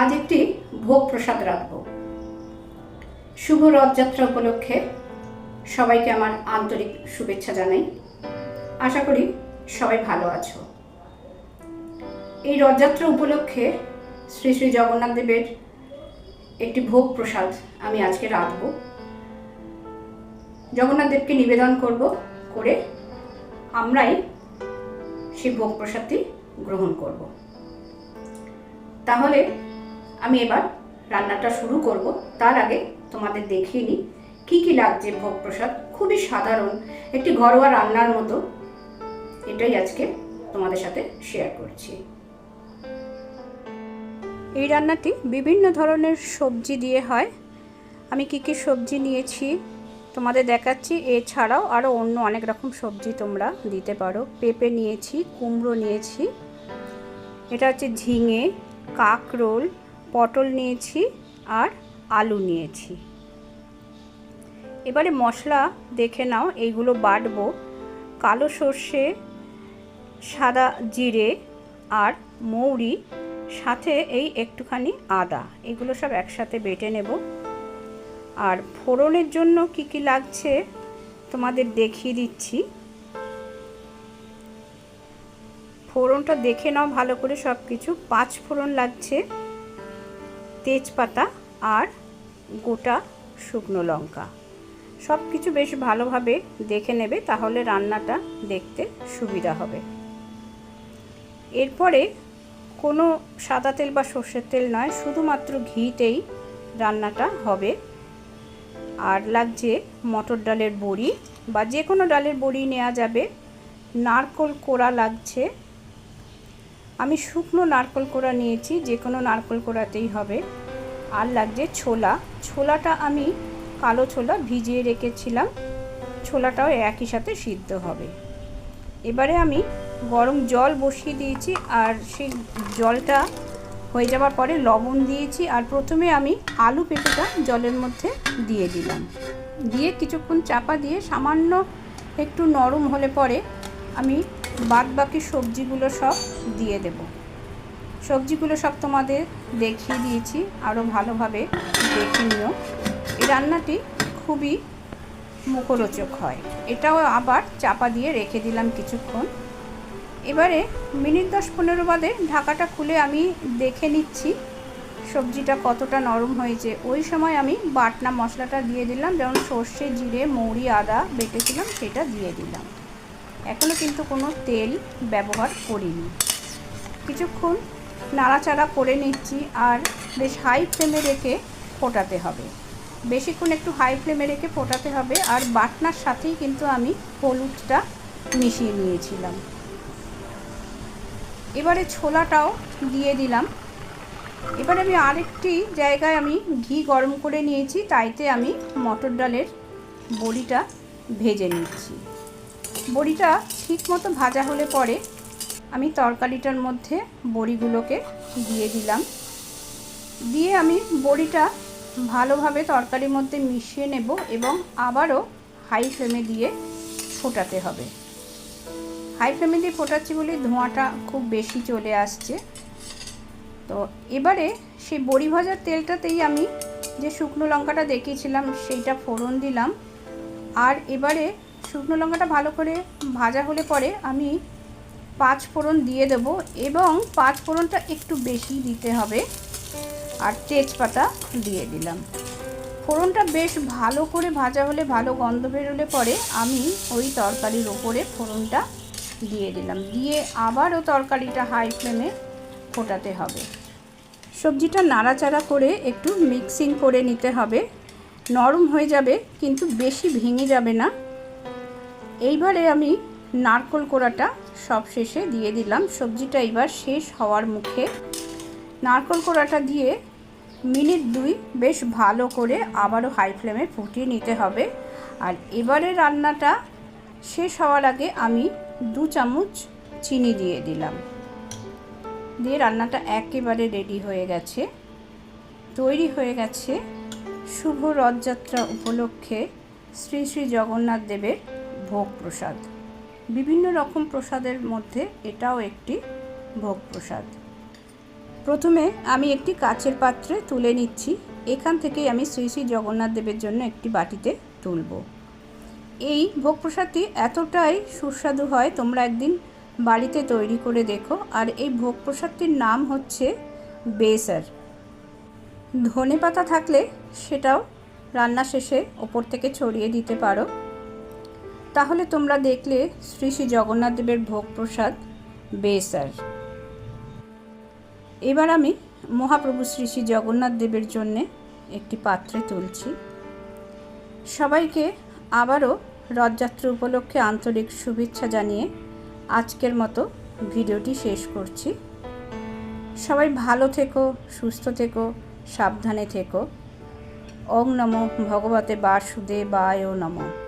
আজ একটি ভোগ প্রসাদ রাখব। শুভ রথযাত্রা উপলক্ষে সবাইকে আমার আন্তরিক শুভেচ্ছা জানাই। আশা করি সবাই ভালো আছো। এই রথযাত্রা উপলক্ষে শ্রী শ্রী জগন্নাথ দেবের একটি ভোগ প্রসাদ আমি আজকে রাখব। জগন্নাথ দেবকে নিবেদন করব করে আমরাই সেই ভোগ প্রসাদটি গ্রহণ করব। তাহলে আমি এবার রান্নাটা শুরু করব। তার আগে তোমাদের দেখিয়ে নিই, কী কী লাগছে ভোগ প্রসাদ খুবই সাধারণ, একটি ঘরোয়া রান্নার মতো। এটাই আজকে তোমাদের সাথে শেয়ার করছি। এই রান্নাটি বিভিন্ন ধরনের সবজি দিয়ে হয়। আমি কী কী সবজি নিয়েছি তোমাদের দেখাচ্ছি। এছাড়াও আরও অন্য অনেক রকম সবজি তোমরা দিতে পারো। পেঁপে নিয়েছি, কুমড়ো নিয়েছি। এটা হচ্ছে ঝিঙে, কাকরোল পটল নিয়েছি আর আলু নিয়েছি। এবারে মশলা দেখে নাও, এইগুলো বাটবো। কালো সর্ষে, সাদা জিরে আর মৌরি, সাথে এই একটুখানি আদা। এগুলো সব একসাথে বেটে নেব। আর ফোড়নের জন্য কি কি লাগছে তোমাদের দেখিয়ে দিচ্ছি। ফোড়নটা দেখে নাও ভালো করে সব কিছু পাঁচ ফোড়ন লাগছে। তেজপাতা আর গোটা শুকনো লঙ্কা। সব কিছু বেশ ভালোভাবে দেখে নেবে, তাহলে রান্নাটা দেখতে সুবিধা হবে। এরপরে কোনো সাদা তেল বা সর্ষের তেল নয়, শুধুমাত্র ঘিতেই রান্নাটা হবে। আর লাগছে মটর ডালের বড়ি বা যে কোনো ডালের বড়ি নেওয়া যাবে। নারকোল কোড়া লাগছে আমি শুকনো নারকোল কোড়া নিয়েছি, যে কোনো নারকোল কোড়াতেই হবে। আর লাগছে ছোলা। ছোলাটা আমি কালো ছোলা ভিজিয়ে রেখেছিলাম। ছোলাটাও একই সাথে সিদ্ধ হবে। এবারে আমি গরম জল বসিয়ে দিয়েছি, আর সেই জলটা হয়ে যাওয়ার পরে লবণ দিয়েছি, আর প্রথমে আমি আলু পেঁপেটা জলের মধ্যে দিয়ে দিলাম। দিয়ে কিছুক্ষণ চাপা দিয়ে সামান্য একটু নরম হলে পরে আমি বাদ বাকি সবজিগুলো সব দিয়ে দেব। সবজিগুলো সব তোমাদের দেখিয়ে দিয়েছি আরও ভালোভাবে দেখে নিও। এই রান্নাটি খুবই মুখরোচক হয়। এটাও আবার চাপা দিয়ে রেখে দিলাম কিছুক্ষণ। এবারে মিনিট দশ পনেরো বাদে ঢাকাটা খুলে আমি দেখে নিচ্ছি সবজিটা কতটা নরম হয়েছে। ওই সময় আমি বাটনা মশলাটা দিয়ে দিলাম, যেমন সর্ষে, জিরে, মৌরি, আদা বেটেছিলাম, সেটা দিয়ে দিলাম। এখনও কিন্তু কোনো তেল ব্যবহার করিনি। কিছুক্ষণ নাড়াচাড়া করে নিচ্ছি আর বেশ হাই ফ্লেমে রেখে ফোটাতে হবে। বেশিক্ষণ একটু হাই ফ্লেমে রেখে ফোটাতে হবে আর বাটনার সাথেই কিন্তু আমি হলুদটা মিশিয়ে নিয়েছিলাম। এবারে ছোলাটাও দিয়ে দিলাম। এবারে আমি আরেকটি জায়গায় আমি ঘি গরম করে নিয়েছি, তাইতে আমি মটর ডালের বড়িটা ভেজে নিচ্ছি। বড়িটা ঠিক মতো ভাজা হলে পরে আমি তরকারিটার মধ্যে বড়িগুলোকে দিয়ে দিলাম। দিয়ে আমি বড়িটা ভালোভাবে তরকারির মধ্যে মিশিয়ে নেব এবং আবারও হাই ফ্লেমে দিয়ে ফোটাতে হবে। হাই ফ্লেমে দিয়ে ফোটাচ্ছি বলে ধোঁয়াটা খুব বেশি চলে আসছে। তো এবারে সেই বড়ি ভাজার তেলটাতেই আমি যে শুকনো লঙ্কাটা দেখিয়েছিলাম, সেইটা ফোড়ন দিলাম। আর এবারে শুকনো লঙ্কাটা ভালো করে ভাজা হলে পরে আমি পাঁচ ফোড়ন দিয়ে দেব এবং পাঁচ ফোড়নটা একটু বেশি দিতে হবে। আর তেজপাতা দিয়ে দিলাম। ফোড়নটা বেশ ভালো করে ভাজা হলে, ভালো গন্ধ বেরোলে পরে আমি ওই তরকারির ওপরে ফোড়নটা দিয়ে দিলাম। দিয়ে আবারও তরকারিটা হাই ফ্লেমে ফোটাতে হবে। সবজিটা নাড়াচাড়া করে একটু মিক্সিং করে নিতে হবে। নরম হয়ে যাবে, কিন্তু বেশি ভেঙে যাবে না। এইবারে আমি নারকোল কোড়াটা সব শেষে দিয়ে দিলাম। সবজিটা এবার শেষ হওয়ার মুখে। নারকোল কোড়াটা দিয়ে মিনিট দুই বেশ ভালো করে আবারও হাই ফ্লেমে ফুটিয়ে নিতে হবে। আর এবারে রান্নাটা শেষ হওয়ার আগে আমি দু চামচ চিনি দিয়ে দিলাম। দিয়ে রান্নাটা একেবারে রেডি হয়ে গেছে। তৈরি হয়ে গেছে শুভ রথযাত্রা উপলক্ষে শ্রী শ্রী জগন্নাথ দেবের ভোগ প্রসাদ। বিভিন্ন রকম প্রসাদের মধ্যে এটাও একটি ভোগ প্রসাদ। প্রথমে আমি একটি কাচের পাত্রে তুলে নিচ্ছি। এখান থেকেই আমি শ্রী শ্রী জগন্নাথ দেবের জন্য একটি বাটিতে তুলব। এই ভোগ প্রসাদটি এতটাই সুস্বাদু হয়, তোমরা একদিন বাড়িতে তৈরি করে দেখো। আর এই ভোগ প্রসাদটির নাম হচ্ছে বেসার। ধনে পাতা থাকলে সেটাও রান্না শেষে ওপর থেকে ছড়িয়ে দিতে পারো। তাহলে তোমরা দেখলে শ্রী শ্রী জগন্নাথ দেবের ভোগ প্রসাদ বেসার এবার আমি মহাপ্রভু শ্রী শ্রী জগন্নাথ দেবের জন্যে একটি পাত্রে তুলছি। সবাইকে আবারও রথযাত্রা উপলক্ষে আন্তরিক শুভেচ্ছা জানিয়ে আজকের মতো ভিডিওটি শেষ করছি। সবাই ভালো থেকো, সুস্থ থেকো, সাবধানে থেকো। ওং নমো ভগবতে বাসুদেবায় নমঃ।